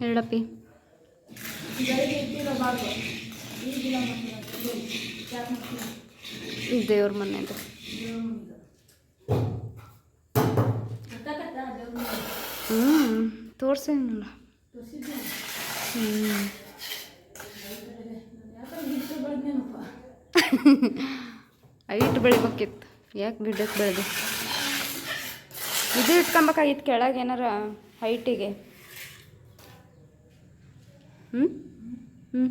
ಹೇಳಪ್ಪಿ ದೇವ್ರ ಮನೆದು ಹ್ಞೂ ತೋರ್ಸಿನಲ್ಲ. ಹ್ಞೂ ಹೈಟ್ ಬೆಳಿಬೇಕಿತ್ತು. ಯಾಕೆ ಗಿಡಕ್ಕೆ ಬೆಳೆದು? ಇದು ಇಟ್ಕೊಬೇಕಾಗಿತ್ತು ಕೆಳಗೆ ಏನಾರ ಹೈಟಿಗೆ ಹ್ಞೂ ಹ್ಞೂ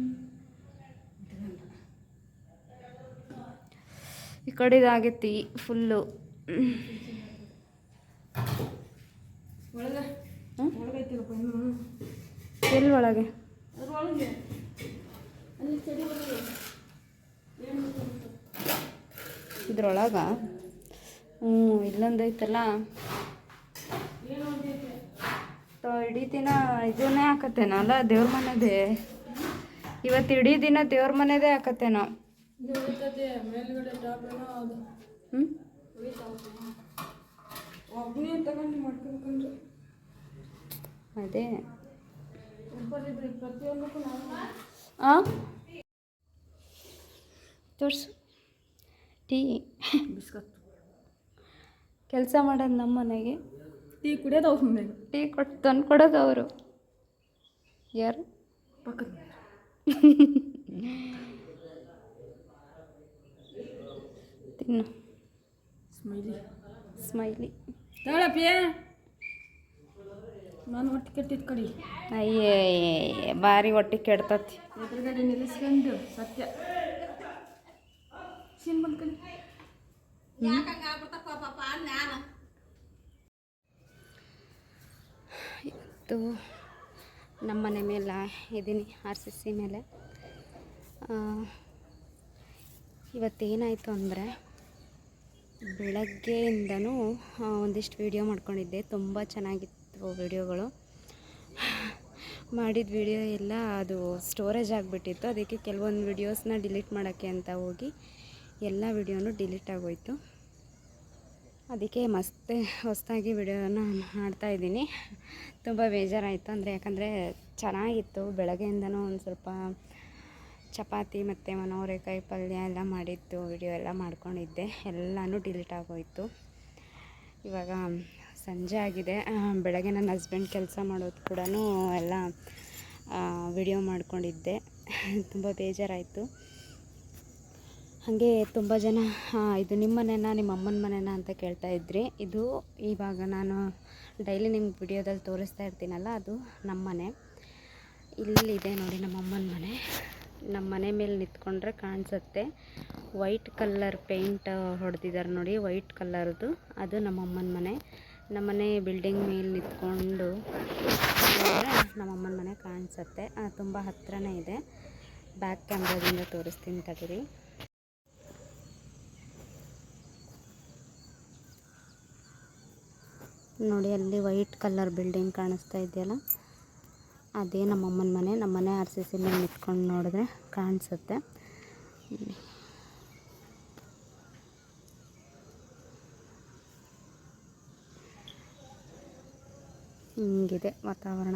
ಈ ಕಡೆದಾಗೈತಿ ಫುಲ್ಲು ಎಲ್ಲಿ ಒಳಗೆ? ಇದ್ರೊಳಗ? ಹ್ಞೂ ಇಲ್ಲೊಂದೈತಲ್ಲ. ತ ಇಡೀ ದಿನ ಇದನ್ನೇ ಹಾಕತ್ತೇನಲ್ಲ ದೇವ್ರ ಮನೆದೇ? ಇವತ್ತು ಇಡೀ ದಿನ ದೇವ್ರ ಮನೆದೇ ಹಾಕತ್ತೇನೋ? ಅದು. ತೋರ್ಸು. ಟೀ. ಕೆಲಸ ಮಾಡೋದು ನಮ್ಮ ಮನೆಗೆ. ಟೀ ಕುಡಿಯೋದು ಅವ್ರ ಮುಂದೆ ಟೀ ಕೊಟ್ಟು ತಂದು ಕೊಡೋದು ಅವರು. ಯಾರು? ಪಕ್ಕದ ತಿನ್ನು. ಸ್ಮೈಲಿ. ಸ್ಮೈಲಿ. ತಗೊಳಪ್ಪಿಯ ನಾನು ಹೊಟ್ಟೆ ಕೆಟ್ಟಿದ್ದು ಕಡಿ. ಅಯ್ಯೇ ಭಾರಿ ಹೊಟ್ಟೆ ಕೆಡ್ತತಿ. ಎದುರುಗಡೆ ನಿಲ್ಲಿಸ್ಕೊಂಡು ಸತ್ಯ. ಸೀನ್ ಬಂದ್ಕಡಿ ಇವತ್ತು ನಮ್ಮ ಮನೆ ಮೇಲೆ ಇದ್ದೀನಿ ಆರ್ ಸಿ ಸಿ ಮೇಲೆ. ಇವತ್ತೇನಾಯಿತು ಅಂದರೆ ಬೆಳಗ್ಗೆಯಿಂದನೂ ಒಂದಿಷ್ಟು ವೀಡಿಯೋ ಮಾಡ್ಕೊಂಡಿದ್ದೆ. ತುಂಬ ಚೆನ್ನಾಗಿತ್ತು ವೀಡಿಯೋಗಳು ಮಾಡಿದ ವೀಡಿಯೋ ಎಲ್ಲ ಅದು ಸ್ಟೋರೇಜ್ ಆಗಿಬಿಟ್ಟಿತ್ತು. ಅದಕ್ಕೆ ಕೆಲವೊಂದು ವೀಡಿಯೋಸ್ನ ಡಿಲೀಟ್ ಮಾಡೋಕ್ಕೆ ಅಂತ ಹೋಗಿ ಎಲ್ಲ ವೀಡಿಯೋನೂ ಡಿಲೀಟ್ ಆಗೋಯ್ತು. ಅದಕ್ಕೆ ಮಸ್ತೆ ಹೊಸದಾಗಿ ವಿಡಿಯೋನ ಮಾಡ್ತಾ ಇದ್ದೀನಿ. ತುಂಬ ಬೇಜಾರಾಯಿತು ಅಂದರೆ ಯಾಕಂದರೆ ಚೆನ್ನಾಗಿತ್ತು. ಬೆಳಗ್ಗೆಯಿಂದನೂ ಒಂದು ಸ್ವಲ್ಪ ಚಪಾತಿ ಮತ್ತು ಮನೋರೆಕಾಯಿ ಪಲ್ಯ ಎಲ್ಲ ಮಾಡಿದ್ದು, ವಿಡಿಯೋ ಎಲ್ಲ ಮಾಡ್ಕೊಂಡಿದ್ದೆ. ಎಲ್ಲನೂ ಡಿಲೀಟ್ ಆಗೋಯಿತು. ಇವಾಗ ಸಂಜೆ ಆಗಿದೆ. ಬೆಳಗ್ಗೆ ನನ್ನ ಹಸ್ಬೆಂಡ್ ಕೆಲಸ ಮಾಡೋದು ಕೂಡ ಎಲ್ಲ ವಿಡಿಯೋ ಮಾಡ್ಕೊಂಡಿದ್ದೆ. ತುಂಬ ಬೇಜಾರಾಯಿತು. ಹಾಗೆ ತುಂಬ ಜನ ಇದು ನಿಮ್ಮ ಮನೆನಾ, ನಿಮ್ಮ ಅಮ್ಮನ ಮನೆನಾ ಅಂತ ಕೇಳ್ತಾ ಇದ್ರಿ. ಇದು ಇವಾಗ ನಾನು ಡೈಲಿ ನಿಮ್ಗೆ ವಿಡಿಯೋದಲ್ಲಿ ತೋರಿಸ್ತಾ ಇರ್ತೀನಲ್ಲ, ಅದು ನಮ್ಮ ಮನೆ. ಇಲ್ಲಿದೆ ನೋಡಿ ನಮ್ಮ ಅಮ್ಮನ ಮನೆ. ನಮ್ಮ ಮನೆ ಮೇಲೆ ನಿಂತ್ಕೊಂಡ್ರೆ ಕಾಣಿಸುತ್ತೆ. ವೈಟ್ ಕಲರ್ ಪೇಂಟ್ ಹೊಡೆದಿದ್ದಾರೆ ನೋಡಿ ವೈಟ್ ಕಲ್ಲರ್ದು ಅದು ನಮ್ಮ ಅಮ್ಮನ ಮನೆ. ನಮ್ಮ ಮನೆ ಬಿಲ್ಡಿಂಗ್ ಮೇಲೆ ನಿಂತ್ಕೊಂಡು ನಮ್ಮ ಅಮ್ಮನ ಮನೆ ಕಾಣಿಸುತ್ತೆ. ತುಂಬ ಹತ್ತಿರನೇ ಇದೆ. ಬ್ಯಾಕ್ ಕ್ಯಾಮ್ರಾದಿಂದ ತೋರಿಸ್ತೀನಿ ತಡೀರಿ ನೋಡಿ ಅಲ್ಲಿ ವೈಟ್ ಕಲರ್ ಬಿಲ್ಡಿಂಗ್ ಕಾಣಿಸ್ತಾ ಇದೆಯಲ್ಲ? ಅದೇ ನಮ್ಮಮ್ಮನ ಮನೆ. ನಮ್ಮ ಮನೆ ಆರ್ ಸಿ ಸಿ ಮೇಲೆ ನಿಂತ್ಕೊಂಡು ನೋಡಿದ್ರೆ ಕಾಣಿಸುತ್ತೆ. ಹಿಂಗಿದೆ ವಾತಾವರಣ.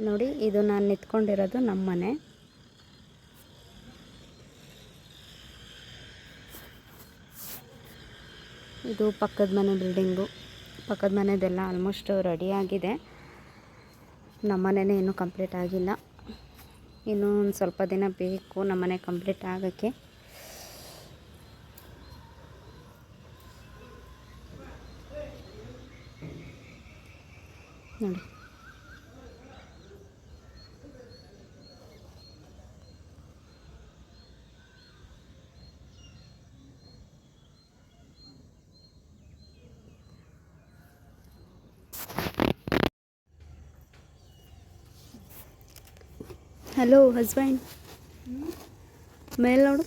ನೋಡಿ, ಇದು ನಾನು ನಿಂತ್ಕೊಂಡಿರೋದು ನಮ್ಮ ಇದು ಪಕ್ಕದ ಮನೆ ಬಿಲ್ಡಿಂಗು. ಪಕ್ಕದ ಮನೆದೆಲ್ಲ ಆಲ್ಮೋಸ್ಟ್ ರೆಡಿ ಆಗಿದೆ. ನಮ್ಮ ಮನೆನೇ ಇನ್ನೂ ಕಂಪ್ಲೀಟ್ ಆಗಿಲ್ಲ. ಇನ್ನೂ ಒಂದು ಸ್ವಲ್ಪ ದಿನ ಬೇಕು ನಮ್ಮ ಮನೆ ಕಂಪ್ಲೀಟ್ ಆಗೋಕ್ಕೆ ನೋಡಿ ಹಲೋ ಹಸ್ಬೆಂಡ್ ಮೇಲೆ ನೋಡು.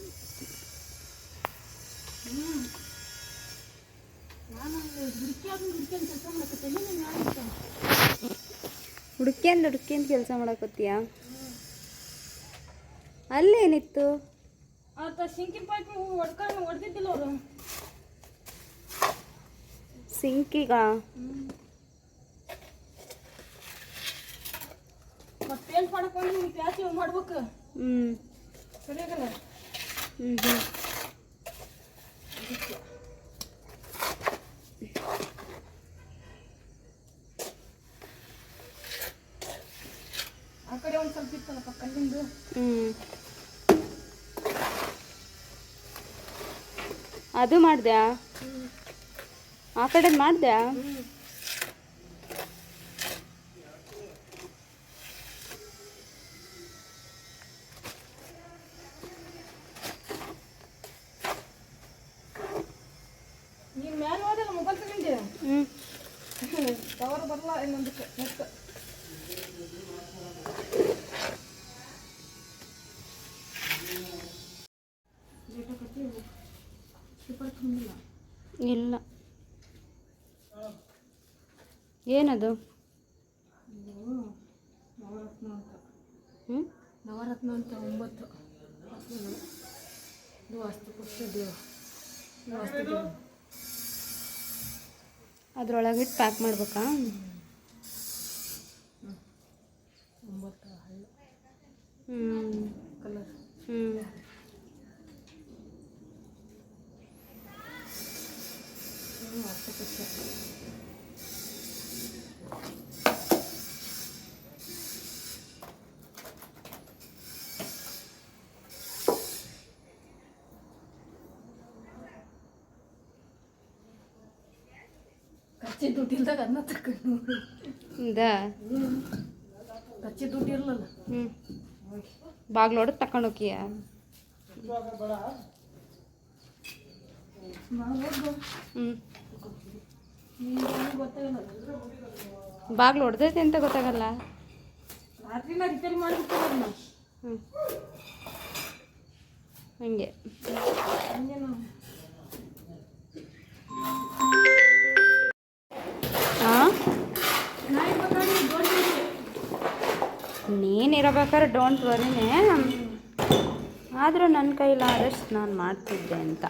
ಹುಡುಕ್ಯಂದು ಹುಡುಕ್ಯಂದು ಕೆಲಸ ಮಾಡಕತ್ತೀಯ? ಅಲ್ಲೇನಿತ್ತು ಸಿಂಕಿಗಾ? ಮಾಡ್ಬೇಕು. ಸರಿಯಾಗಲ್ಲ ಹ್ಞೂ ಆ ಕಡೆ ಒಂದು ಸ್ವಲ್ಪ ಇತ್ತಲ್ಲಪ್ಪ ಕಲ್ಲಿಂದು? ಅದು ಮಾಡ್ದ್ಯಾ? ಆ ಕಡೆ ಮಾಡ್ದ್ಯಾ ನೀನು ಮ್ಯಾಲ ಹೋದಲ್ಲ ಮೊಬೈಲ್ ತಗೊಂಡೆ ಹ್ಞೂ ಕವರ್ ಬರಲ್ಲ ಇನ್ನೊಂದಕ್ಕೆ ನೆಟ್ ಪೇಪರ್ ತುಂಬಿಲ್ಲ ಇಲ್ಲ ಏನದು? ನವರತ್ನ ಅಂತ. ಹ್ಞೂ ನವರತ್ನ ಅಂತ ಒಂಬತ್ತು ರತ್ನಗಳು ಇದು ವಾಸ್ತುಪುರುಷ ದೇವ ವಾಸ್ತು ಅದ್ರೊಳಗಿಟ್ಟು ಪ್ಯಾಕ್ ಮಾಡ್ಬೇಕಾ ಒಂಬತ್ತು ಹಳ್ಳ ಹ್ಞೂ ಕಲರ್ ಹ್ಞೂ ಇದು ವಾಸ್ತುಪುರುಷ ಕಚ್ಚಿ ದುಡ್ಡಿಲ್ದಾಗ ಅದನ್ನ ತಕೊಂಡು ಇದಾ ದುಡ್ಡು ಇರಲ್ಲ ಹ್ಞೂ ಬಾಗ್ಲೊಡಗೆ ತಕೊಂಡು ಹೋಗಿಯ ಹ್ಞೂ ಬಾಗ್ಲು ಹೊಡೆದೈತೆ ಅಂತ ಗೊತ್ತಾಗಲ್ಲ. ರಾತ್ರಿನ ರಿಪೇರಿ ಹ್ಞೂ ಹಂಗೆ ಹಂಗೇನು ಹಾಂ ನೀನಿರಬೇಕಾದ್ರೆ ಡೋಂಟ್ ವರಿನೇ ಆದರೂ ನನ್ನ ಕೈಲಾದಷ್ಟು ನಾನು ಮಾಡ್ತಿದ್ದೆ ಅಂತ.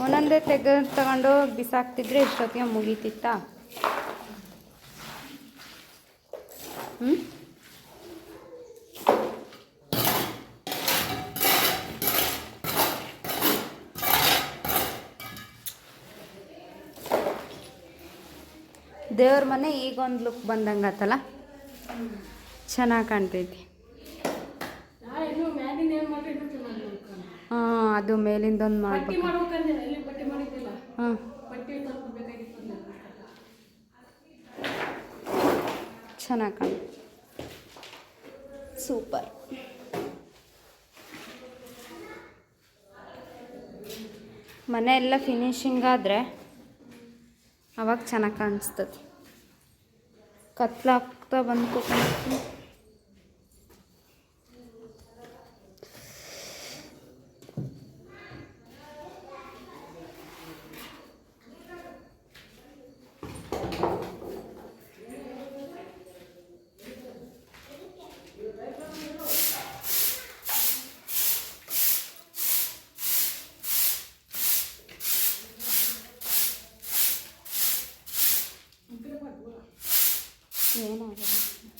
ಒಂದೊಂದೇ ತೆಗೆದು ತಗೊಂಡು ಬಿಸಾಕ್ತಿದ್ರೆ ಇಷ್ಟೊತ್ತಿಗೆ ಮುಗೀತಿತ್ತಾ? ಹ್ಞೂ ದೇವ್ರ ಮನೆ ಈಗ ಒಂದು ಲುಕ್ ಬಂದಂಗೆ ಆತಲ್ಲ? ಚೆನ್ನಾಗಿ ಕಾಣ್ತೈತಿ. ಹಾಂ ಅದು ಮೇಲಿಂದೊಂದು ಮಾಡ್ಬೇಕು. ಹಾಂ. ಚೆನ್ನಾಗಿ ಕಾಣ ಸೂಪರ್. ಮನೆ ಎಲ್ಲ ಫಿನಿಶಿಂಗ್ ಆದರೆ ಅವಾಗ ಚೆನ್ನಾಗಿ ಕಾಣಿಸ್ತದೆ. ಕತ್ಲಾಗ್ತಾ ಬಂತು ಏನಾಗಲ್ಲ ಮಾಡಕತ್ತಿ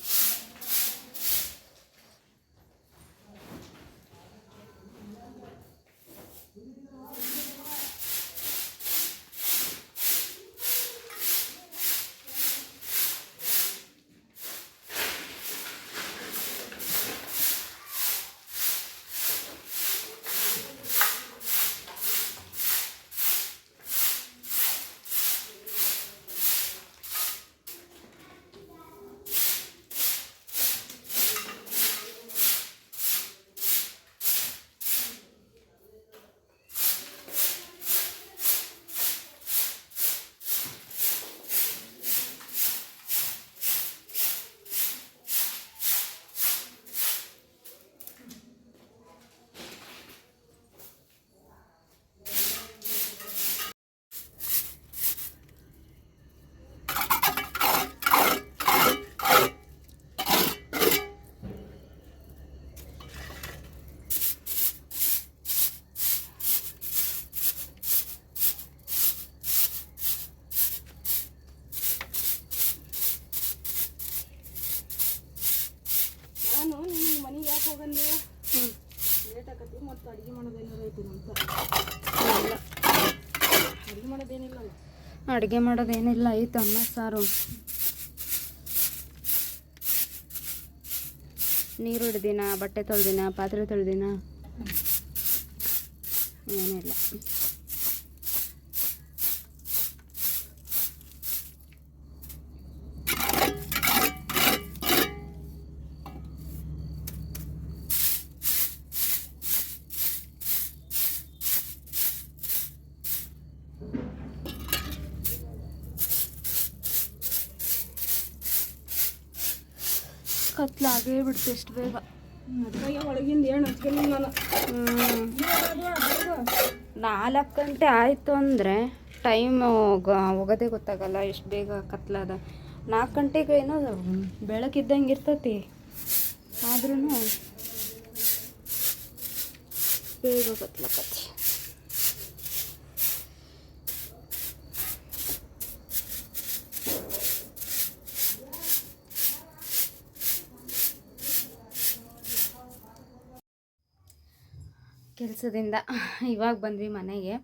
ಅಡುಗೆ ಮಾಡೋದೇನಿಲ್ಲ ಐತೆ ಅನ್ನ ಸಾರು. ನೀರು ಹಿಡ್ದಿನ ಬಟ್ಟೆ ತೊಳ್ದಿನ ಪಾತ್ರೆ ತೊಳ್ದಿನ? ಏನಿಲ್ಲ. ಎಷ್ಟು ಬೇಗ ಒಳಗಿಂದ ಏನು ನಾನು. ನಾಲ್ಕು ಗಂಟೆ ಆಯಿತು ಅಂದರೆ ಟೈಮ್ ಹೋಗೋದೇ ಗೊತ್ತಾಗಲ್ಲ ಎಷ್ಟು ಬೇಗ ಕತ್ಲದ. ನಾಲ್ಕು ಗಂಟೆಗೆ ಏನೋ ಬೆಳಕಿದ್ದಂಗೆ ಇರ್ತತಿ. ಆದ್ರೂ ಬೇಗ ಕತ್ಲಕತಿ ಕೆಲಸದಿಂದ ಇವಾಗ ಬಂದ್ವಿ ಮನೆಗೆ.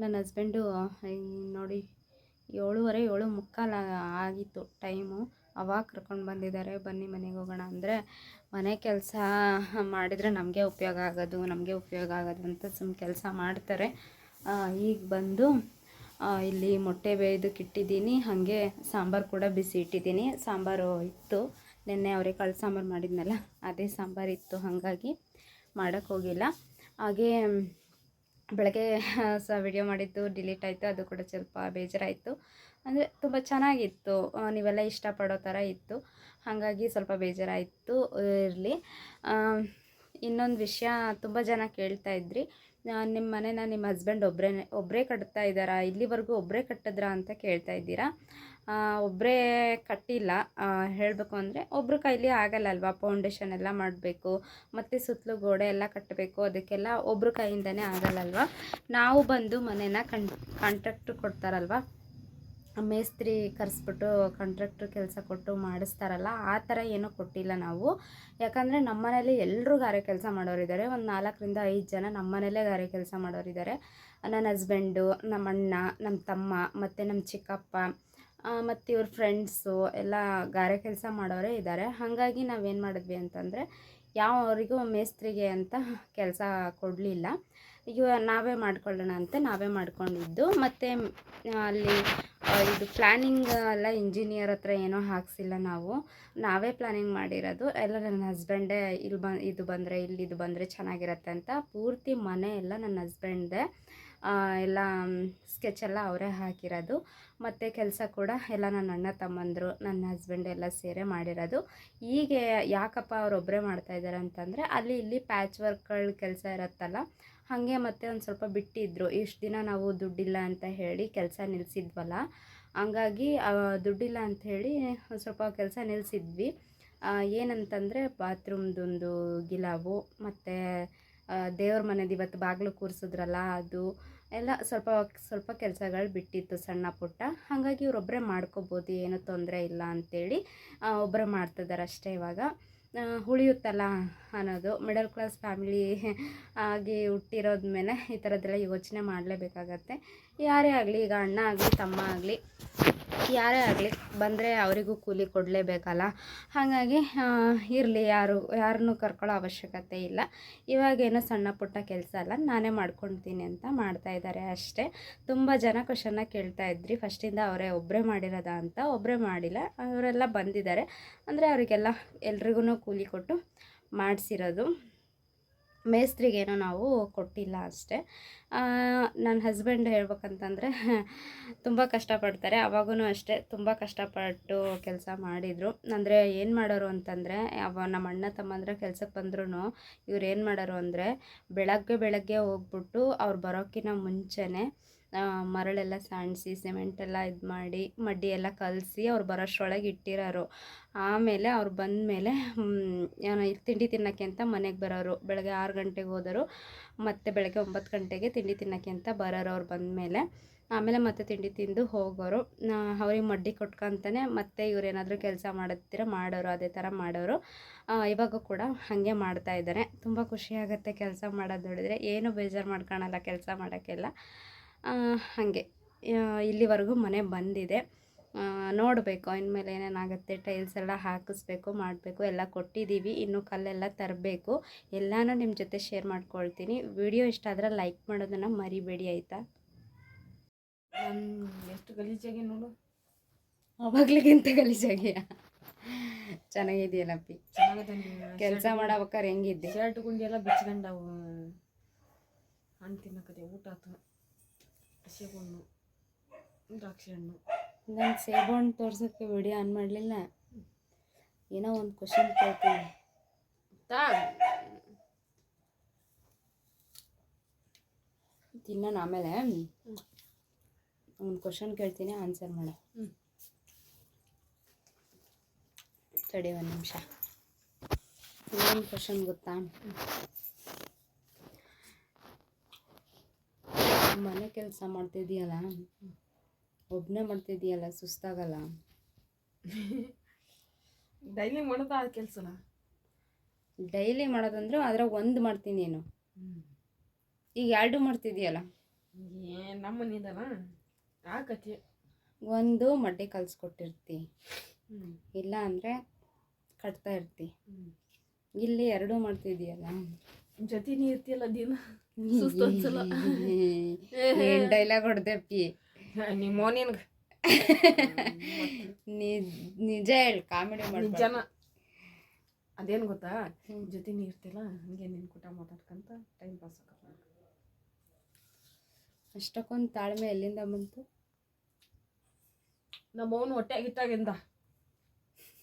ನನ್ನ ಹಸ್ಬೆಂಡು ನೋಡಿ, ಏಳುವರೆ, ಏಳು ಮುಕ್ಕಾಲ ಆಗಿತ್ತು ಟೈಮು ಅವಾಗ ಕರ್ಕೊಂಡು ಬಂದಿದ್ದಾರೆ, ಬನ್ನಿ ಮನೆಗೆ ಹೋಗೋಣ ಅಂದರೆ. ಮನೆ ಕೆಲಸ ಮಾಡಿದರೆ ನಮಗೆ ಉಪಯೋಗ ಆಗೋದು, ನಮಗೆ ಉಪಯೋಗ ಆಗೋದು ಅಂತ ಸುಮ್ಮ ಕೆಲಸ ಮಾಡ್ತಾರೆ. ಈಗ ಬಂದು ಇಲ್ಲಿ ಮೊಟ್ಟೆ ಬೇಯ್ದಕ್ಕೆ ಇಟ್ಟಿದ್ದೀನಿ ಹಾಗೆ ಸಾಂಬಾರು ಕೂಡ ಬಿಸಿ ಇಟ್ಟಿದ್ದೀನಿ. ಸಾಂಬಾರು ಇತ್ತು. ನಿನ್ನೆ ಅವರೆಕಾಳು ಸಾಂಬಾರು ಮಾಡಿದ್ನಲ್ಲ, ಅದೇ ಸಾಂಬಾರು ಇತ್ತು. ಹಾಗಾಗಿ ಮಾಡೋಕ್ಕೆ ಹೋಗಿಲ್ಲ. ಹಾಗೇ ಬೆಳಗ್ಗೆ ಸಹ ವಿಡಿಯೋ ಮಾಡಿದ್ದು ಡಿಲೀಟ್ ಆಯಿತು ಅದು ಕೂಡ ಸ್ವಲ್ಪ ಬೇಜಾರಾಯಿತು. ಅಂದರೆ ತುಂಬ ಚೆನ್ನಾಗಿತ್ತು. ನೀವೆಲ್ಲ ಇಷ್ಟಪಡೋ ಥರ ಇತ್ತು. ಹಾಗಾಗಿ ಸ್ವಲ್ಪ ಬೇಜಾರಾಯಿತು ಇರಲಿ. ಇನ್ನೊಂದು ವಿಷಯ ತುಂಬ ಜನ ಕೇಳ್ತಾ ಇದ್ರಿ. ಆ, ನಿಮ್ಮ ಮನೇನ ನಿಮ್ಮ ಹಸ್ಬೆಂಡ್ ಒಬ್ಬರೇ ಒಬ್ಬರೇ ಕಟ್ತಾ ಇದ್ದಾರಾ? ಇಲ್ಲಿವರೆಗೂ ಒಬ್ಬರೇ ಕಟ್ಟಿದ್ರಾ ಅಂತ ಕೇಳ್ತಾ ಇದ್ದೀರಾ? ಒಬ್ಬರೇ ಕಟ್ಟಿಲ್ಲ. ಹೇಳಬೇಕು ಅಂದರೆ ಒಬ್ಬರ ಕೈಲಿ ಆಗಲ್ಲ ಅಲ್ವಾ ಫೌಂಡೇಶನ್ ಎಲ್ಲ ಮಾಡಬೇಕು, ಮತ್ತು ಸುತ್ತಲೂ ಗೋಡೆ ಎಲ್ಲ ಕಟ್ಟಬೇಕು ಅದಕ್ಕೆಲ್ಲ ಒಬ್ಬರ ಕೈಯಿಂದನೇ ಆಗಲ್ಲಲ್ವಾ? ನಾವು ಬಂದು ಮನೇನ ಕಂ ಕೊಡ್ತಾರಲ್ವ? ಮೇಸ್ತ್ರಿ ಕರೆಸ್ಬಿಟ್ಟು ಕಾಂಟ್ರಾಕ್ಟ್ರ್ ಕೆಲಸ ಕೊಟ್ಟು ಮಾಡಿಸ್ತಾರಲ್ಲ, ಆ ಥರ ಏನೂ ಕೊಟ್ಟಿಲ್ಲ ನಾವು. ಯಾಕಂದರೆ ನಮ್ಮ ಮನೇಲಿ ಎಲ್ಲರೂ ಗಾರೆ ಕೆಲಸ ಮಾಡೋರಿದ್ದಾರೆ. ಒಂದು ನಾಲ್ಕರಿಂದ ಐದು ಜನ ನಮ್ಮ ಮನೇಲೇ ಗಾರೆ ಕೆಲಸ ಮಾಡೋರಿದ್ದಾರೆ. ನನ್ನ ಹಸ್ಬೆಂಡು ನಮ್ಮ ಅಣ್ಣ, ನಮ್ಮ ತಮ್ಮ, ಮತ್ತು ನಮ್ಮ ಚಿಕ್ಕಪ್ಪ ಮತ್ತು ಇವ್ರ ಫ್ರೆಂಡ್ಸು ಎಲ್ಲ ಗಾರೆ ಕೆಲಸ ಮಾಡೋರೇ ಇದ್ದಾರೆ. ಹಾಗಾಗಿ ನಾವೇನು ಮಾಡಿದ್ವಿ ಅಂತಂದರೆ ಯಾವರಿಗೂ ಮೇಸ್ತ್ರಿಗೆ ಅಂತ ಕೆಲಸ ಕೊಡಲಿಲ್ಲ. ಇವ ನಾವೇ ಮಾಡ್ಕೊಳ್ಳೋಣ ಅಂತ ನಾವೇ ಮಾಡ್ಕೊಂಡಿದ್ದು. ಮತ್ತು ಅಲ್ಲಿ ಇದು ಪ್ಲ್ಯಾನಿಂಗ್ ಎಲ್ಲ ಇಂಜಿನಿಯರ್ ಹತ್ರ ಏನೋ ಹಾಕ್ಸಿಲ್ಲ ನಾವು. ನಾವೇ ಪ್ಲ್ಯಾನಿಂಗ್ ಮಾಡಿರೋದು. ಎಲ್ಲ ನನ್ನ ಹಸ್ಬೆಂಡೇ ಇಲ್ಲಿ ಬ, ಇದು ಬಂದರೆ, ಇಲ್ಲಿ ಇದು ಬಂದರೆ ಚೆನ್ನಾಗಿರತ್ತೆ ಅಂತ ಪೂರ್ತಿ ಮನೆ ಎಲ್ಲ ನನ್ನ ಹಸ್ಬೆಂಡ್ದೇ ಎಲ್ಲ ಸ್ಕೆಚ್ ಎಲ್ಲ ಅವರೇ ಹಾಕಿರೋದು. ಮತ್ತು ಕೆಲಸ ಕೂಡ ಎಲ್ಲ ನನ್ನ ಅಣ್ಣ ತಮ್ಮಂದರು, ನನ್ನ ಹಸ್ಬೆಂಡ್ ಎಲ್ಲ ಸೇರೇ ಮಾಡಿರೋದು. ಹೀಗೆ ಯಾಕಪ್ಪ ಅವರೊಬ್ಬರೇ ಮಾಡ್ತಾಯಿದ್ದಾರೆ ಅಂತಂದರೆ, ಅಲ್ಲಿ ಇಲ್ಲಿ ಪ್ಯಾಚ್ ವರ್ಕ್ಗಳ ಕೆಲಸ ಇರುತ್ತಲ್ಲ ಹಾಗೆ ಮತ್ತೆ ಒಂದು ಸ್ವಲ್ಪ ಬಿಟ್ಟಿದ್ರು. ಇಷ್ಟು ದಿನ ನಾವು ದುಡ್ಡಿಲ್ಲ ಅಂತ ಹೇಳಿ ಕೆಲಸ ನಿಲ್ಲಿಸಿದ್ವಲ್ಲ ಹಂಗಾಗಿ ದುಡ್ಡಿಲ್ಲ ಅಂತ ಹೇಳಿ ಸ್ವಲ್ಪ ಕೆಲಸ ನಿಲ್ಲಿಸಿದ್ವಿ ಏನಂತಂದರೆ ಬಾತ್ರೂಮ್ದೊಂದು ಗಿಲಾವು, ಮತ್ತು ದೇವ್ರ ಮನೆದು ಇವತ್ತು ಬಾಗಿಲು ಕೂರಿಸಿದ್ರಲ್ಲ ಅದು, ಎಲ್ಲ ಸ್ವಲ್ಪ ಸ್ವಲ್ಪ ಕೆಲಸಗಳು ಬಿಟ್ಟಿತ್ತು ಸಣ್ಣ ಪುಟ್ಟ. ಹಾಗಾಗಿ ಇವರೊಬ್ಬರೇ ಮಾಡ್ಕೋಬೋದು, ಏನೂ ತೊಂದರೆ ಇಲ್ಲ ಅಂತೇಳಿ ಒಬ್ಬರೇ ಮಾಡ್ತಿದ್ದಾರೆ ಅಷ್ಟೇ ಇವಾಗ. ಉಳಿಯುತ್ತಲ್ಲ ಅನ್ನೋದು ಮಿಡಲ್ ಕ್ಲಾಸ್ ಫ್ಯಾಮಿಲಿ ಆಗಿ ಹುಟ್ಟಿರೋದ ಮೇಲೆ ಈ ಥರದ್ದೆಲ್ಲ ಯೋಚನೆ ಮಾಡಲೇಬೇಕಾಗತ್ತೆ. ಯಾರೇ ಆಗಲಿ, ಈಗ ಅಣ್ಣ ಆಗಲಿ, ತಮ್ಮ ಆಗಲಿ ಯಾರೇ ಆಗಲಿ ಬಂದರೆ ಅವರಿಗೂ ಕೂಲಿ ಕೊಡಲೇಬೇಕಲ್ಲ. ಹಾಗಾಗಿ ಇರಲಿ ಯಾರು, ಯಾರನ್ನೂ ಕರ್ಕೊಳ್ಳೋ ಅವಶ್ಯಕತೆ ಇಲ್ಲ. ಇವಾಗೇನೋ ಸಣ್ಣ ಪುಟ್ಟ ಕೆಲಸ ಅಲ್ಲ, ನಾನೇ ಮಾಡ್ಕೊಳ್ತೀನಿ ಅಂತ ಮಾಡ್ತಾ ಇದ್ದಾರೆ ಅಷ್ಟೇ. ತುಂಬ ಜನ ಕ್ವಶನ್ನ ಕೇಳ್ತಾ ಇದ್ರಿ. ಫಸ್ಟಿಂದ ಅವರೇ ಒಬ್ಬರೇ ಮಾಡಿರೋದ ಅಂತ ಒಬ್ಬರೇ ಮಾಡಿಲ್ಲ. ಅವರೆಲ್ಲ ಬಂದಿದ್ದಾರೆ. ಅಂದರೆ ಅವರಿಗೆಲ್ಲ ಎಲ್ರಿಗೂ ಕೂಲಿ ಕೊಟ್ಟು ಮಾಡಿಸಿರೋದು. ಮೇಸ್ತ್ರಿಗೇನೋ ನಾವು ಕೊಟ್ಟಿಲ್ಲ ಅಷ್ಟೇ. ನನ್ನ ಹಸ್ಬೆಂಡ್ ಹೇಳ್ಬೇಕಂತಂದರೆ ತುಂಬ ಕಷ್ಟಪಡ್ತಾರೆ. ಅವಾಗೂ ಅಷ್ಟೇ ತುಂಬ ಕಷ್ಟಪಟ್ಟು ಕೆಲಸ ಮಾಡಿದರು. ಅಂದರೆ ಏನು ಮಾಡೋರು ಅಂತಂದರೆ, ಅವ ನಮ್ಮ ಅಣ್ಣ ತಮ್ಮಂದ್ರೆ ಕೆಲ್ಸಕ್ಕೆ ಬಂದ್ರೂ ಇವ್ರು ಏನು ಮಾಡೋರು ಅಂದರೆ ಬೆಳಗ್ಗೆ ಬೆಳಗ್ಗೆ ಹೋಗ್ಬಿಟ್ಟು ಅವ್ರು ಬರೋಕ್ಕಿಂತ ಮುಂಚೆನೇ ಮರಳೆಲ್ಲ ಸಾಣಿಸಿ ಸಿಮೆಂಟ್ ಎಲ್ಲ ಇದು ಮಾಡಿ, ಮಡ್ಡಿ ಎಲ್ಲ ಕಲಸಿ ಅವ್ರು ಬರೋಷ್ಟ್ರೊಳಗೆ ಇಟ್ಟಿರೋರು. ಆಮೇಲೆ ಅವ್ರು ಬಂದಮೇಲೆ ಮೇಲೆ ತಿಂಡಿ ತಿನ್ನೋಕ್ಕೆ ಅಂತ ಮನೆಗೆ ಬರೋರು. ಬೆಳಗ್ಗೆ ಆರು ಗಂಟೆಗೆ ಹೋದರು, ಮತ್ತು ಬೆಳಗ್ಗೆ ಒಂಬತ್ತು ಗಂಟೆಗೆ ತಿಂಡಿ ತಿನ್ನೋಕ್ಕೆ ಅಂತ ಬರೋರು ಅವ್ರು ಬಂದಮೇಲೆ. ಆಮೇಲೆ ಮತ್ತೆ ತಿಂಡಿ ತಿಂದು ಹೋಗೋರು. ಅವ್ರಿಗೆ ಮಡ್ಡಿ ಕೊಟ್ಕೊಂತಾನೆ ಮತ್ತೆ ಇವ್ರೇನಾದರೂ ಕೆಲಸ ಮಾಡುತ್ತೀರ ಮಾಡೋರು, ಅದೇ ಥರ ಮಾಡೋರು. ಇವಾಗ ಕೂಡ ಹಾಗೆ ಮಾಡ್ತಾಯಿದ್ದಾರೆ ತುಂಬ ಖುಷಿ ಆಗುತ್ತೆ ಕೆಲಸ ಮಾಡೋದು ನೋಡಿದರೆ. ಏನು ಬೇಜಾರು ಮಾಡ್ಕೊಳಲ್ಲ ಕೆಲಸ ಮಾಡೋಕ್ಕೆಲ್ಲ. ಹಾಗೆ. ಇಲ್ಲಿವರೆಗೂ ಮನೆ ಬಂದಿದೆ. ನೋಡಬೇಕು ಇನ್ಮೇಲೆ ಏನೇನಾಗುತ್ತೆ ಟೈಲ್ಸ್ ಎಲ್ಲ ಹಾಕಿಸ್ಬೇಕು ಮಾಡಬೇಕು ಎಲ್ಲ ಕೊಟ್ಟಿದ್ದೀವಿ. ಇನ್ನು ಕಲ್ಲೆಲ್ಲ ತರಬೇಕು. ಎಲ್ಲನೂ ನಿಮ್ಮ ಜೊತೆ ಶೇರ್ ಮಾಡ್ಕೊಳ್ತೀನಿ. ವಿಡಿಯೋ ಇಷ್ಟ ಆದರೆ ಲೈಕ್ ಮಾಡೋದನ್ನು ಮರಿಬೇಡಿ ಆಯಿತಾ? ಎಷ್ಟು ಗಲೀಜಾಗಿ ನೋಡು. ಅವಾಗ್ಲಿಗಿಂತ ಗಲೀಜಾಗಿಯ? ಚೆನ್ನಾಗಿದೆಯಲ್ಲ ಪಿ ಕೆಲಸ ಮಾಡ್ಬೇಕಾರೆ ಹೆಂಗಿದ್ದೆ? ಶರ್ಟ್ ಗುಂಡಿ ಎಲ್ಲ ಬಿಚ್ಕೊಂಡವು. ಹಣ್ಣು ತಿನ್ನಕತ್ತೆ ಊಟ ಆತು. ಹಣ್ಣು ದ್ರಾಕ್ಷಿ ಹಣ್ಣು ನಾನು ಸೇಬಣ್ಣು ತೋರ್ಸೋಕ್ಕೆ ವಿಡಿಯೋ ಆನ್ ಮಾಡಲಿಲ್ಲ. ಏನೋ ಒಂದು ಕ್ವಶನ್ ಕೇಳ್ತೀನಿ. ತಿನ್ನೋಣ ಆಮೇಲೆ. ಒಂದು ಕ್ವಶನ್ ಕೇಳ್ತೀನಿ ಆನ್ಸರ್ ಮಾಡ. ಹ್ಞೂ ತಡಿ ಒಂದು ನಿಮಿಷ. ಇನ್ನೊಂದು ಕ್ವಶನ್ ಗೊತ್ತಾ? ಮನೆ ಕೆಲಸ ಮಾಡ್ತಿದ್ದೀಯಲ್ಲ ಒಬ್ಬನೇ ಮಾಡ್ತಿದ್ದೀಯಲ್ಲ ಸುಸ್ತಾಗಲ್ಲ? ಡೈಲಿ ಮಾಡೋದು ಆ ಕೆಲಸನ? ಡೈಲಿ ಮಾಡೋದಂದ್ರೆ ಅದ್ರಾಗ ಒಂದು ಮಾಡ್ತೀನಿ ನೀನು ಈಗ ಎರಡು ಮಾಡ್ತಿದ್ದೀಯಲ್ಲ ಏ ನಮ್ಮ ಆ ಆಕತಿ ಒಂದು ಮಡ್ಡಿ ಕಲ್ಸ್ಕೊಟ್ಟಿರ್ತಿ. ಇಲ್ಲ ಅಂದರೆ ಕಟ್ತಾ ಇರ್ತಿ. ಇಲ್ಲಿ ಎರಡೂ ಮಾಡ್ತಿದ್ದೀಯಲ್ಲ ಜೊತೆ ನೀರ್ತಿಲ್ಲ ದಿನ? ಸುಸ್ತು ಅನ್ಸಲ್ಲ? ಏನು ಡೈಲಾಗ್ ಹೊಡೆದಪ್ಪಿ ನಿಮ್ಮ ನಿನ್ಗ ನಿಜ ಹೇಳಿ ಕಾಮಿಡಿ ಮಾಡಿ ಜನ ಅದೇನು ಗೊತ್ತಾ. ಜೊತೆ ನೀರ್ತಿಲ್ಲ ಹಂಗೆ ನಿನ್ ಕೂಟ ಮಾತಾಡ್ಕಂತ ಟೈಮ್ ಪಾಸ್ ಆಗಲ್ಲ. ಅಷ್ಟಕ್ಕೊಂದು ತಾಳ್ಮೆ ಎಲ್ಲಿಂದ ಬಂತು? ನಮ್ಮ ಅವನು ಹೊಟ್ಟೆ ಆಗಿಟ್ಟಾಗಿಂದ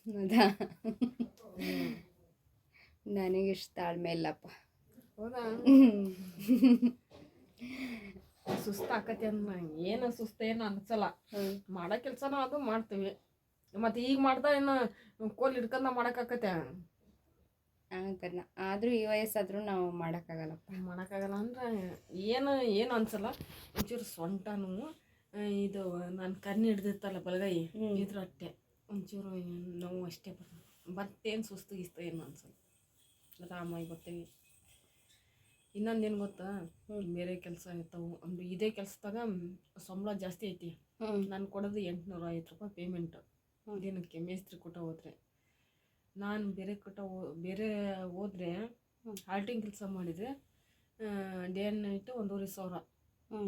ಹೌದಾ? ನನಗಿಷ್ಟು ತಾಳ್ಮೆ ಇಲ್ಲಪ್ಪ. ಹೌದಾ ಸುಸ್ತು ಆಕತಿ ಅಂದ ಏನು ಸುಸ್ತು ಏನು ಅನ್ಸಲ್ಲ. ಮಾಡೋ ಕೆಲಸನ ಅದು ಮಾಡ್ತೀವಿ. ಮತ್ತೆ ಈಗ ಮಾಡ್ದ ಏನು ಕೋಲ್ ಹಿಡ್ಕೊಂಡ ಮಾಡಕ್ಕಾಕತ್ತೆ ಆಗಲ್ಲ ಆದರೂ ಈ ವಯಸ್ಸಾದರೂ ನಾವು ಮಾಡೋಕ್ಕಾಗಲ್ಲಪ್ಪ. ಮಾಡೋಕ್ಕಾಗಲ್ಲ ಅಂದ್ರೆ ಏನು ಏನು ಅನ್ಸಲ್ಲ. ಒಂಚೂರು ಸೊಂಟ ನೋವು ಇದು ನಾನು ಕಣ್ಣು ಹಿಡ್ದಿತ್ತಲ್ಲ ಬಲಗೈ. ಇದ್ರ ಅಟ್ಟೆ. ಒಂಚೂರು ನೋವು ಅಷ್ಟೇ ಬರ್ತೇನು ಸುಸ್ತು ಗಿಸ್ತು ಏನು ಅನ್ಸಲ್ಲ. ಆರಾಮಾಗಿ ಬರ್ತೀವಿ ಇನ್ನೊಂದೇನು ಗೊತ್ತಾ? ಬೇರೆ ಕೆಲಸ ಇರ್ತಾವೆ. ಒಂದು ಇದೇ ಕೆಲಸದಾಗ ಸಂಬಳ ಜಾಸ್ತಿ ಐತಿ. ಹ್ಞೂ ನಾನು ಕೊಡೋದು ಎಂಟುನೂರ ಐವತ್ತು ರೂಪಾಯಿ ಪೇಮೆಂಟು ಏನಕ್ಕೆ ದಿನಕ್ಕೆ ಮೇಸ್ತ್ರಿ ಕೊಟ್ಟ ಹೋದ್ರೆ. ನಾನು ಬೇರೆ ಕೊಟ್ಟ ಬೇರೆ ಹೋದ್ರೆ ಹಾರ್ಟಿಂಗ್ ಹಾಲ್ಟಿಂಗ್ ಕೆಲಸ ಮಾಡಿದರೆ ಡೇ ಆ್ಯಂಡ್ ನೈಟ್ ಒಂದೂವರೆ ಸಾವಿರ. ಹ್ಞೂ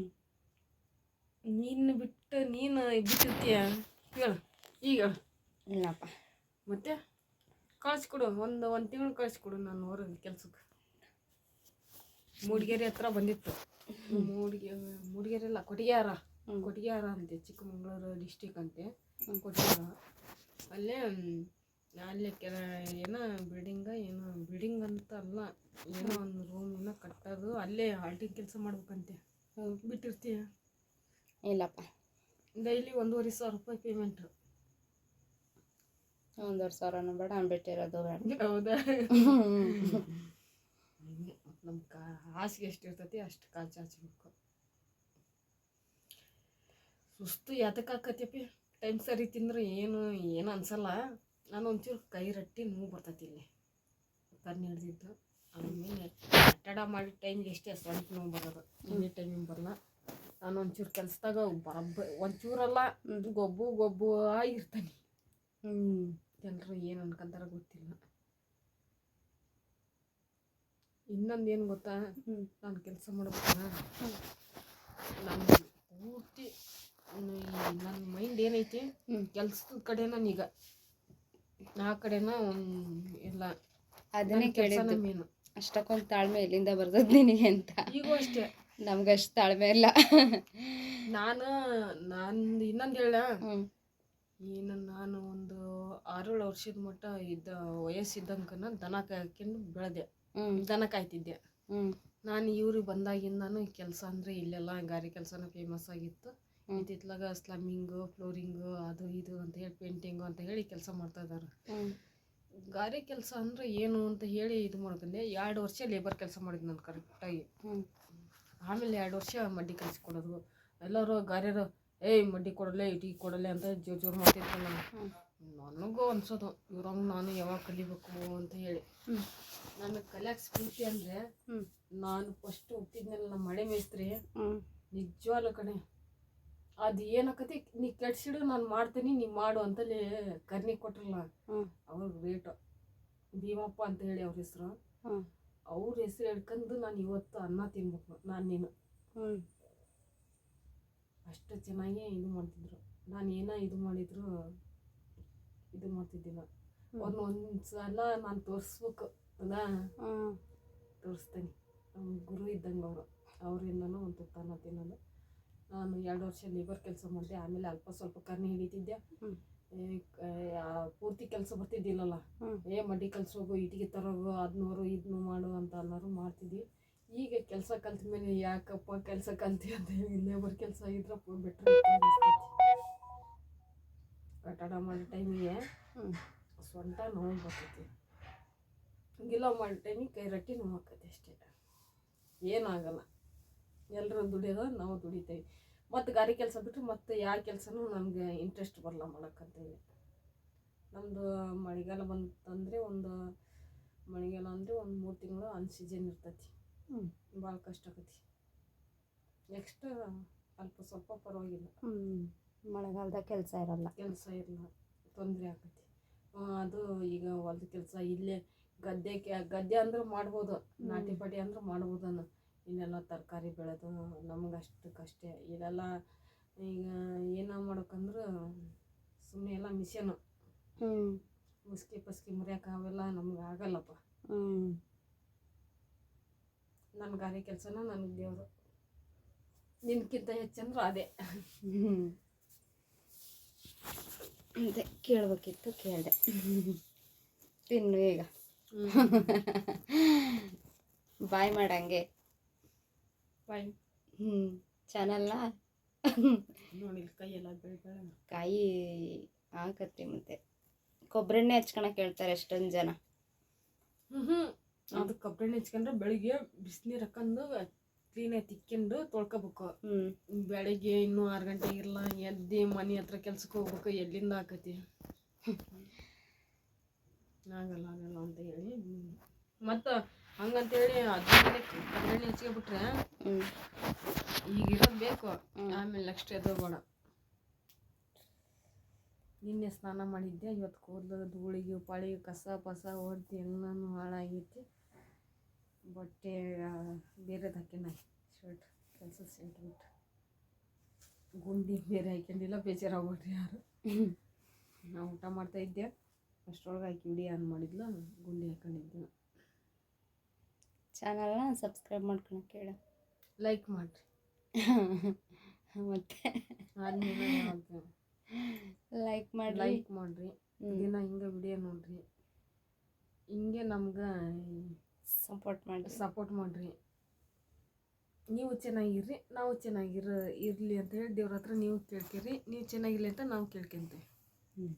ನೀನು ಬಿಟ್ಟು ನೀನು ಬಿಟ್ಟಿರ್ತೀಯ? ಹೇಳು ಈಗ. ಇಲ್ಲಪ್ಪ. ಮತ್ತೆ? ಕಳಿಸ್ಕೊಡು ಒಂದು ಒಂದು ತಿಂಗಳು ಕಳಿಸ್ಕೊಡು ನಾನು ಹೊರಗೆ ಕೆಲ್ಸಕ್ಕೆ ಮೂಡಿಗೆರೆ ಹತ್ರ ಬಂದಿತ್ತು. ಮೂಡಿಗೆ ಮೂಡಿಗೆರೆ ಅಲ್ಲ ಕೊಟ್ಟಿಗೆಹಾರ. ಕೊಟ್ಟಿಗೆಹಾರ ಅಂತೆ ಚಿಕ್ಕಮಗಳೂರು ಡಿಸ್ಟಿಕ್ ಅಂತೆ. ಕೊಟ್ಟಿಗೆಹಾರ ಅಲ್ಲೇ ಅಲ್ಲೇ ಕೆಲ ಏನೋ ಬಿಲ್ಡಿಂಗ ಏನೋ ಬಿಲ್ಡಿಂಗ್ ಅಂತ ಅಲ್ಲ ಏನೋ ಒಂದು ರೂಮ್ ಏನೋ ಕಟ್ಟೋದು ಅಲ್ಲೇ ಹಾಲ್ಟಿಂಗ್ ಕೆಲಸ ಮಾಡ್ಬೇಕಂತೆ. ಬಿಟ್ಟಿರ್ತೀಯ? ಇಲ್ಲಪ್ಪ. ಡೈಲಿ ಒಂದೂವರೆ ಸಾವಿರ ರೂಪಾಯಿ ಪೇಮೆಂಟ್ ಒಂದೂವರೆ ಸಾವಿರನೂ ಬೇಡ ಬಿಟ್ಟಿರೋದು ಬೇಡ. ಹೌದಾ? ನಮ್ಮ ಕಾ, ಹಾಸಿಗೆ ಎಷ್ಟು ಇರ್ತೈತಿ ಅಷ್ಟು ಕಾಲು ಚಾಚಬೇಕು ಸುಸ್ತು ಯಾತಕ್ಕೆ ಹಾಕತ್ತಪ್ಪಿ ಟೈಮ್ ಸರಿ ತಿಂದ್ರೆ ಏನು ಏನು ಅನ್ಸಲ್ಲ. ನಾನು ಒಂಚೂರು ಕೈ ರಟ್ಟಿ ನೋವು ಬರ್ತೈತಿ ಇಲ್ಲಿ. ಕಣ್ಣು ಹಿಡ್ದಿದ್ದು ಆಮೇಲೆ ಕಟ್ಟಡ ಮಾಡಿ ಟೈಮ್ಗೆ ಎಷ್ಟೇ ಸ್ವಲ್ಪ ನೋವು ಬರೋದು. ಇನ್ನೇ ಟೈಮಿಗೆ ಬರಲ್ಲ. ನಾನು ಒಂಚೂರು ಕೆಲಸದಾಗ ಬರಬ್ಬ, ಒಂಚೂರಲ್ಲ, ಗೊಬ್ಬು ಗೊಬ್ಬು ಆಗಿರ್ತಾನೆ ಹ್ಞೂ ಜನರು ಏನು ಅನ್ಕೊಂತಾರ ಗೊತ್ತಿಲ್ಲ. ಇನ್ನೊಂದು ಏನು ಗೊತ್ತಾ? ನಾನು ಕೆಲಸ ಮಾಡ್ಬೇಕಾ ನಾನು ಪೂರ್ತಿ ನನ್ನ ಮೈಂಡ್ ಏನೈತಿ? ಕೆಲಸದ ಕಡೆ ನಾನೀಗ ಆ ಕಡೆನ ಎಲ್ಲ ಅದನ್ನೇ ಕೇಳಿದ್ದು. ಮೇನು ಅಷ್ಟಕ್ಕೊಂದು ತಾಳ್ಮೆ ಎಲ್ಲಿಂದ ಬರ್ತದ ನಿನಗೆ ಅಂತ? ಈಗ ಅಷ್ಟೇ. ನಮ್ಗೆ ಅಷ್ಟು ತಾಳ್ಮೆ ಇಲ್ಲ. ನಾನು ನಾನು ಇನ್ನೊಂದು ಹೇಳ ಏನು ನಾನು ಒಂದು ಆರೇಳು ವರ್ಷದ ಮಟ್ಟ ಇದ್ದ ವಯಸ್ಸಿದ್ದಂಕನ ದನ ಕಾಯ್ಕೊಂಡು ಬೆಳೆದೆ. ಹ್ಞೂ ದನ ಕಾಯ್ತಿದ್ದೆ ಹ್ಞೂ ನಾನು ಇವ್ರಿಗೆ ಬಂದಾಗಿಂದನೂ ಕೆಲಸ ಅಂದರೆ ಇಲ್ಲೆಲ್ಲ ಗಾರಿ ಕೆಲಸನೂ ಫೇಮಸ್ ಆಗಿತ್ತು. ಇತ್ತಿತ್ಲಾಗ ಸ್ಲಮ್ಮಿಂಗು ಫ್ಲೋರಿಂಗು ಅದು ಇದು ಅಂತ ಹೇಳಿ ಪೇಂಟಿಂಗು ಅಂತ ಹೇಳಿ ಕೆಲಸ ಮಾಡ್ತಾ ಇದ್ದಾರೆ ಗಾರೆ ಕೆಲಸ ಅಂದರೆ ಏನು ಅಂತ ಹೇಳಿ ಇದು ಮಾಡ್ಕೊಂಡೆ. ಎರಡು ವರ್ಷ ಲೇಬರ್ ಕೆಲಸ ಮಾಡಿದ್ದು ನಾನು ಕರೆಕ್ಟಾಗಿ ಆಮೇಲೆ ಎರಡು ವರ್ಷ ಮಡ್ಡಿ ಕೊಡೋದು. ಎಲ್ಲರೂ ಗಾರ್ಯರು ಏಯ್ ಮಡ್ಡಿ ಕೊಡಲೆ ಇಟ್ಟಿಗೆ ಕೊಡಲೆ ಅಂತ ಜೋರು ಜೋರು ಮಾಡ್ತಿರ್ತಾನೆ ನಾನು ನನಗೂ ಅನ್ಸೋದು ಇವ್ರಂಗೆ ನಾನು ಯಾವಾಗ ಕಲಿಬೇಕು ಅಂತ ಹೇಳಿ. ನನಗೆ ಕಲಿಯಕ್ಕೆ ಸ್ಫೂರ್ತಿ ಅಂದರೆ ನಾನು ಫಸ್ಟ್ ಹೋಗ್ತಿದ್ನಲ್ಲ ನಮ್ಮ ಮಳೆ ಮೇಸ್ತ್ರಿ. ನಿಜವಾಗ್ಲೂ ಕಣೆ ಅದು ಏನಾಕತಿ ನೀ ಕೆಡ್ಸಿಡು ನಾನು ಮಾಡ್ತೀನಿ ನೀ ಮಾಡು ಅಂತಲೇ ಕರ್ನಿ ಕೊಟ್ರಲ್ಲ. ಅವ್ರ ಅವ್ರಿಗೆ ರೇಟು ಭೀಮಪ್ಪ ಅಂತ ಹೇಳಿ ಅವ್ರ ಹೆಸರು. ಅವ್ರ ಹೆಸರು ಹೇಳ್ಕೊಂಡು ನಾನು ಇವತ್ತು ಅನ್ನ ತಿನ್ಬೇಕು ನಾನು ನೀನು. ಅಷ್ಟು ಚೆನ್ನಾಗಿ ಇದು ಮಾಡ್ತಿದ್ರು. ನಾನು ಏನೋ ಇದು ಮಾಡಿದ್ರು ಇದು ಮಾಡ್ತಿದ್ದಿಲ್ಲ. ಅವ್ರನ್ನ ಒಂದು ಸಲ ನಾನು ತೋರಿಸ್ಬೇಕು. ಅದಾ ತೋರಿಸ್ತೀನಿ ತೋರಿಸ್ತೇನೆ. ನಮ್ಮ ಗುರು ಇದ್ದಂಗೆ ಅವರು. ಅವರಿಂದನೂ ಒಂದು ತುತ್ತಾನ ತಿನ್ನೋದು. ನಾನು ಎರಡು ವರ್ಷ ಲೇಬರ್ ಕೆಲಸ ಮಾಡಿದೆ. ಆಮೇಲೆ ಅಲ್ಪ ಸ್ವಲ್ಪ ಕರ್ನಿ ಹಿಡಿತಿದ್ದೆ. ಪೂರ್ತಿ ಕೆಲಸ ಬರ್ತಿದ್ದಿಲ್ಲಲ್ಲ. ಏ ಮಡ್ಡಿ ಕಲ್ಸೋಗು ಇಟ್ಟಿಗೆ ತರೋಗು ಅದನ್ನೋರು ಇದನ್ನು ಮಾಡು ಅಂತ ಅನ್ನೋರು ಮಾಡ್ತಿದ್ವಿ. ಈಗ ಕೆಲಸ ಕಲ್ತ ಮೇಲೆ ಯಾಕಪ್ಪ ಕೆಲಸ ಕಲ್ತಿ ಅಂತ ಹೇಳಿ ಲೇಬರ್ ಕೆಲಸ ಇದ್ರಪ್ಪ ಬೆಟ್ರ್ ಕಟ್ಟಡ ಮಾಡೋ ಟೈಮಿಗೆ ಸ್ವಂತ ಸೊಂಟ ನೋವು ಬರ್ತೈತಿ. ಗಿಲ ಮಾಡೋ ಟೈಮಿಗೆ ಕೈ ರೊಟ್ಟಿ ನೋವು ಆಕತಿ ಅಷ್ಟೇ. ಏನಾಗಲ್ಲ. ಎಲ್ಲರೂ ದುಡಿಯೋದು ನಾವು ದುಡಿತೇವೆ. ಮತ್ತು ಗಾರಿ ಕೆಲಸ ಬಿಟ್ಟರೆ ಮತ್ತೆ ಯಾವ ಕೆಲಸನೂ ನಮಗೆ ಇಂಟ್ರೆಸ್ಟ್ ಬರಲ್ಲ ಮಾಡೋಕ್ಕಂತೇಳಿ. ನಮ್ಮದು ಮಳೆಗಾಲ ಬಂತಂದರೆ ಒಂದು ಮಳೆಗಾಲ ಅಂದರೆ ಒಂದು ಮೂರು ತಿಂಗಳು ಅನ್ ಸೀಸನ್ ಇರ್ತೈತಿ. ಹ್ಞೂ ಭಾಳ ಕಷ್ಟ ಆಕತಿ ನೆಕ್ಸ್ಟ್ ಅಲ್ಪ ಸ್ವಲ್ಪ ಪರವಾಗಿಲ್ಲ. ಹ್ಞೂ ಮಳೆಗಾಲದಾಗ ಕೆಲಸ ಇರಲ್ಲ. ಕೆಲಸ ಇರಲ್ಲ. ತೊಂದರೆ ಆಕತಿ ಅದು ಈಗ ಹೊಲದ ಕೆಲಸ ಇಲ್ಲೇ ಗದ್ದೆ ಗದ್ದೆ ಅಂದ್ರೆ ಮಾಡ್ಬೋದು ನಾಟಿ ಪಾಟಿ ಅಂದ್ರೆ ಮಾಡ್ಬೋದನ್ನು. ಇನ್ನೆಲ್ಲ ತರಕಾರಿ ಬೆಳೆದು ನಮ್ಗೆ ಅಷ್ಟಕ್ಕಷ್ಟೇ ಇದೆಲ್ಲ ಈಗ ಏನ ಮಾಡ್ಬೇಕಂದ್ರೆ ಸುಮ್ಮನೆ ಎಲ್ಲ ಮಿಷನು. ಮುಸ್ಕಿ ಪಸ್ಕಿ ಮುರಿಯೋಕೆ ಅವೆಲ್ಲ ನಮ್ಗೆ ಆಗಲ್ಲಪ್ಪ. ನನ್ನ ಗಾರೆ ಕೆಲಸನ ನನಗೆ ದೇವರು. ನಿನ್ಕಿಂತ ಹೆಚ್ಚಂದ್ರೆ ಅದೇ. ಅದೇ ಕೇಳ್ಬೇಕಿತ್ತು ಕೇಳಿದೆ. ತಿನ್ನು ಈಗ. ಬಾಯ್ ಮಾಡಂಗೆ. ಬಾಯ್. ಹ್ಞೂ ಚಾನಲ್ನ? ಕಾಯಿ ಹಾಕತ್ತೆ ಮತ್ತೆ. ಕೊಬ್ಬರೆಣ್ಣೆ ಹಚ್ಕೊಳಕ್ ಹೇಳ್ತಾರೆ ಎಷ್ಟೊಂದು ಜನ. ಹ್ಞೂ ಅದು ಕಬ್ಬೆಣ್ಣೆ ಹಚ್ಕೊಂಡ್ರೆ ಬೆಳಿಗ್ಗೆ ಬಿಸಿನೀರು ಹಾಕೊಂಡು ಕ್ಲೀನಾಗಿ ತಿಕ್ಕೊಂಡು ತೊಳ್ಕೊಬೇಕು. ಹ್ಞೂ ಬೆಳಿಗ್ಗೆ ಇನ್ನೂ ಆರು ಗಂಟೆ ಇರಲ್ಲ ಎದ್ದು ಮನೆ ಹತ್ರ ಕೆಲ್ಸಕ್ಕೆ ಹೋಗ್ಬೇಕು ಎಲ್ಲಿಂದ ಆಕತಿ ಆಗಲ್ಲ ಆಗಲ್ಲ ಅಂತ ಹೇಳಿ. ಮತ್ತು ಹಂಗಂತೇಳಿ ಅದ್ರಲ್ಲಿ ಕಬ್ಬೆಣ್ಣೆ ಹಚ್ಕೊಬಿಟ್ರೆ ಹ್ಞೂ ಈಗ ಇರೋದು ಬೇಕು. ಆಮೇಲೆ ನೆಕ್ಸ್ಟ್ ಎದ್ದೋಗೋಣ ನಿನ್ನೆ ಸ್ನಾನ ಮಾಡಿದ್ದೆ ಇವತ್ತು ಕೂದಲು ಧೂಳಿಗೆ ಪಾಳಿ ಕಸ ಪಸ ಹೊಡ್ದು ಎಲ್ಲನೂ ಹಾಳಾಗೈತಿ. ಬಟ್ಟೆ ಬೇರೆದು ಹಾಕಿನ ಶರ್ಟ್ ಕೆಲಸ ಶರ್ಟ್ ಬಿಟ್ಟು. ಗುಂಡಿ ಬೇರೆ ಹಾಕ್ಯಂಡಿಲ್ಲ ಬೇಜಾರಾಗ್ಬಿಟ್ರಿ ಯಾರು. ನಾ ಊಟ ಮಾಡ್ತಾ ಇದ್ದೆ. ಅಷ್ಟರೊಳಗೆ ಆಕೆ ವಿಡಿಯೋ ಆನ್ ಮಾಡಿದ್ಲು ಗುಂಡಿ ಹಾಕೊಂಡಿದ್ದು ಚಾನಲ್ನ ಸಬ್ಸ್ಕ್ರೈಬ್ ಮಾಡ್ಕೊಳಕ್ಕೆ ಹೇಳ. ಲೈಕ್ ಮಾಡಿರಿ. ಮತ್ತೆ? ಲೈಕ್ ಮಾಡಿ ಲೈಕ್ ಮಾಡಿರಿ. ದಿನ ಹಿಂಗೆ ವಿಡಿಯೋ ನೋಡಿರಿ. ಹಿಂಗೆ ನಮ್ಗೆ ಸಪೋರ್ಟ್ ಮಾಡಿ ಸಪೋರ್ಟ್ ಮಾಡಿರಿ. ನೀವು ಚೆನ್ನಾಗಿರ್ರಿ ನಾವು ಚೆನ್ನಾಗಿರ ಇರಲಿ ಅಂತ ಹೇಳಿ ದೇವ್ರ ಹತ್ರ ನೀವು ಕೇಳ್ತೀರಿ ನೀವು ಚೆನ್ನಾಗಿರ್ಲಿ ಅಂತ ನಾವು ಕೇಳ್ಕೊಂತೀವಿ. ಹ್ಞೂ